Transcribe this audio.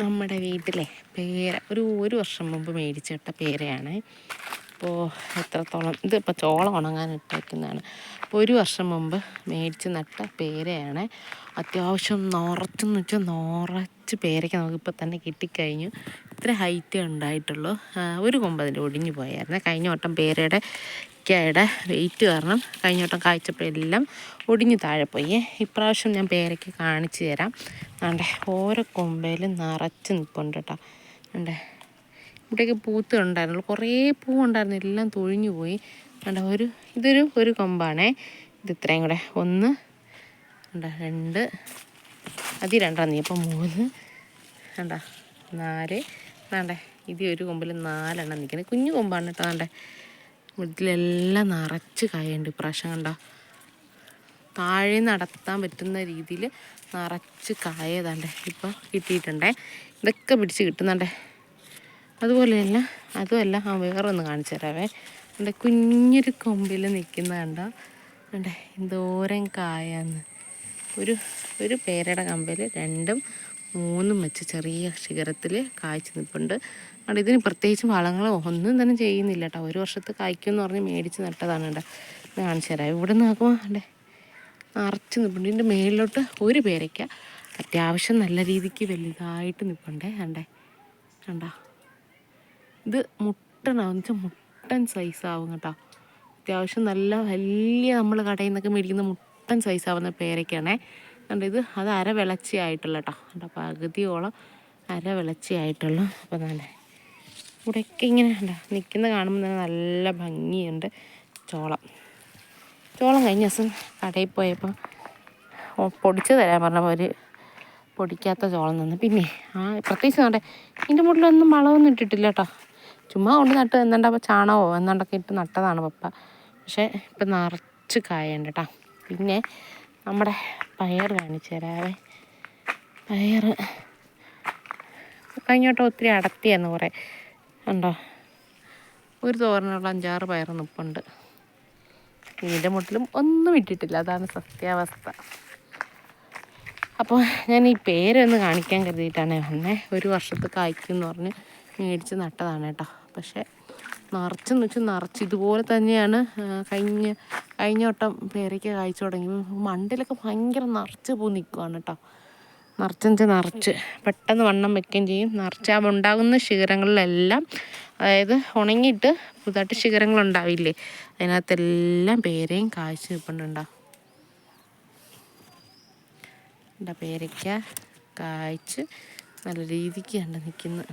നമ്മുടെ വീട്ടിലെ പേര ഒരു ഒരു വർഷം മുമ്പ് മേടിച്ചിട്ട പേരയാണ്. അപ്പോൾ എത്രത്തോളം ഇത് ഇതിപ്പോൾ ചോളം ഉണങ്ങാൻ ഇട്ടേക്കുന്നതാണ്. അപ്പോൾ ഒരു വർഷം മുമ്പ് മേടിച്ച് നട്ട പേരയാണ്. അത്യാവശ്യം നിറച്ചെന്ന് വെച്ചാൽ നിറച്ച് പേരയ്ക്ക് നമുക്കിപ്പോൾ തന്നെ കിട്ടിക്കഴിഞ്ഞു. ഇത്ര ഹൈറ്റ് ഉണ്ടായിട്ടുള്ളൂ. ഒരു കൊമ്പ് അതിന്റെ ഒടിഞ്ഞു പോയായിരുന്നു. കഴിഞ്ഞ വട്ടം പേരയുടെ യുടെ വെയിറ്റ് കാരണം കഴിഞ്ഞ വട്ടം കായ്ച്ചപ്പോൾ എല്ലാം ഒടിഞ്ഞ് താഴെ പോയി. ഇപ്രാവശ്യം ഞാൻ പേരയ്ക്ക് കാണിച്ചു തരാം. ആണ്ടെ ഓരോ കൊമ്പയിലും നിറച്ച് നിൽപ്പുണ്ട് കേട്ടോ. ആണ്ടെ ഇവിടെയൊക്കെ പൂത്ത് ഉണ്ടായിരുന്നുള്ളൂ. കുറേ പൂ ഉണ്ടായിരുന്നു. എല്ലാം തൊഴിഞ്ഞു പോയി. അണ്ട ഒരു ഇതൊരു ഒരു കൊമ്പാണേ. ഇത് ഇത്രയും കൂടെ. ഒന്ന് ഉണ്ട് രണ്ട്. അതി രണ്ടാം നീ അപ്പം മൂന്ന് വേണ്ട നാല് വേണ്ടേ ഇത് ഒരു കൊമ്പിൽ നാലെണ്ണം നിൽക്കുന്നത് കുഞ്ഞു കൊമ്പാണ് കേട്ടോ വേണ്ടേ ഇതിലെല്ലാം നിറച്ച് കായുണ്ട് ഇപ്രാവശ്യം കണ്ടോ. താഴെ നടത്താൻ പറ്റുന്ന രീതിയിൽ നിറച്ച് കായതാണ്ടേ ഇപ്പോൾ കിട്ടിയിട്ടുണ്ടേ. ഇതൊക്കെ പിടിച്ച് കിട്ടുന്നുണ്ടേ അതുപോലെയല്ല അതുമല്ല ആ ഒന്ന് കാണിച്ചു തരാവേ. എന്റെ കുഞ്ഞൊരു കൊമ്പിൽ നിൽക്കുന്ന കണ്ടോ. കണ്ടേ എന്തോരം കായാന്ന്. ഒരു ഒരു പേരയുടെ കമ്പിൽ രണ്ടും മൂന്നും വെച്ച് ചെറിയ ശിഖരത്തിൽ കായ്ച്ചു നിൽപ്പുണ്ട് അവിടെ ഇതിന് പ്രത്യേകിച്ച് വളങ്ങൾ ഒന്നും തന്നെ ചെയ്യുന്നില്ല കേട്ടോ. ഒരു വർഷത്ത് കായ്ക്കുമെന്ന് പറഞ്ഞ് മേടിച്ച് നട്ടതാണ് കേട്ടോ. ഇത് കാണിച്ചു തരാം. ഇവിടെ നിന്ന് നോക്കുമ്പോൾ അല്ലേ നിറച്ച് നിൽപ്പുണ്ട് ഇതിന്റെ മേളിലോട്ട് ഒരു പേരയ്ക്ക അത്യാവശ്യം നല്ല രീതിക്ക് വലുതായിട്ട് നിൽപ്പുണ്ടേ കണ്ടേ. കണ്ടോ? ഇത് മുട്ടനാന്ന് വെച്ചാൽ മുട്ടൻ സൈസാവും കേട്ടോ. അത്യാവശ്യം നല്ല വലിയ നമ്മൾ കടയിൽ നിന്നൊക്കെ മേടിക്കുന്ന മുട്ടൻ സൈസാവുന്ന പേരയ്ക്കാണേ കണ്ടോ ഇത് അത് അര വിളച്ചിയായിട്ടുള്ള കേട്ടോ കണ്ടോ പകുതിയോളം അര വിളച്ചിയായിട്ടുള്ളൂ. അപ്പോൾ നല്ല ഇവിടെയൊക്കെ ഇങ്ങനെ കണ്ടോ നിൽക്കുന്ന കാണുമ്പോൾ തന്നെ നല്ല ഭംഗിയുണ്ട്. ചോളം. ചോളം കഴിഞ്ഞ ദിവസം കടയിൽ പോയപ്പോൾ പൊടിച്ച് തരാൻ പറഞ്ഞപ്പോൾ ഒരു പൊടിക്കാത്ത ചോളം നിന്ന് പിന്നെ ആ പ്രത്യേകിച്ച് നോട്ടെ ഇതിന്റെ മുകളിലൊന്നും വളമൊന്നും ഇട്ടിട്ടില്ല കേട്ടോ. ചുമ്മാ കൊണ്ട് നട്ട് എന്താണ്ടപ്പോൾ ചാണകമോ എന്നുണ്ടൊക്കെ ഇട്ട് നട്ടതാണ് പപ്പ. പക്ഷേ ഇപ്പം നിറച്ച് കായുണ്ട് കേട്ടോ. പിന്നെ നമ്മുടെ പയർ കാണിച്ചു തരാവേ. പയർ കഴിഞ്ഞോട്ട് ഒത്തിരി അടത്തിയായിരുന്നു കുറേ ഉണ്ടോ ഒരു തോരനുള്ള അഞ്ചാറ് പയർ നിപ്പുണ്ട്. ഇതിന്റെ മുട്ടിലും ഒന്നും ഇട്ടിട്ടില്ല. അതാണ് സത്യാവസ്ഥ. അപ്പോൾ ഞാൻ ഈ പേരൊന്ന് കാണിക്കാൻ കരുതിയിട്ടാണ് വന്നേ. ഒരു വർഷത്ത് കായ്ക്കുമെന്ന് പറഞ്ഞ് മേടിച്ച് നട്ടതാണ് കേട്ടോ. പക്ഷേ നിറച്ചെന്ന് വെച്ചാൽ നിറച്ച്. ഇതുപോലെ തന്നെയാണ് കഴിഞ്ഞ കഴിഞ്ഞ വട്ടം പേരയ്ക്ക് കായ്ച്ചു തുടങ്ങി. മണ്ടിലൊക്കെ ഭയങ്കര നിറച്ച് പൂ നിൽക്കുവാണ് കേട്ടോ. നിറച്ചെന്ന് വെച്ചാൽ നിറച്ച്. പെട്ടെന്ന് വണ്ണം വെക്കുകയും ചെയ്യും. നിറച്ച് ഉണ്ടാകുന്ന ശിഖരങ്ങളിലെല്ലാം അതായത് ഉണങ്ങിയിട്ട് പുതുതായിട്ട് ശിഖരങ്ങളുണ്ടാവില്ലേ അതിനകത്തെല്ലാം പേരയും കായ്ച്ച് നിൽപ്പുണ്ടുണ്ടോ എന്താ പേരയ്ക്ക കായ്ച്ച് നല്ല രീതിക്ക് കണ്ട് നിൽക്കുന്നു.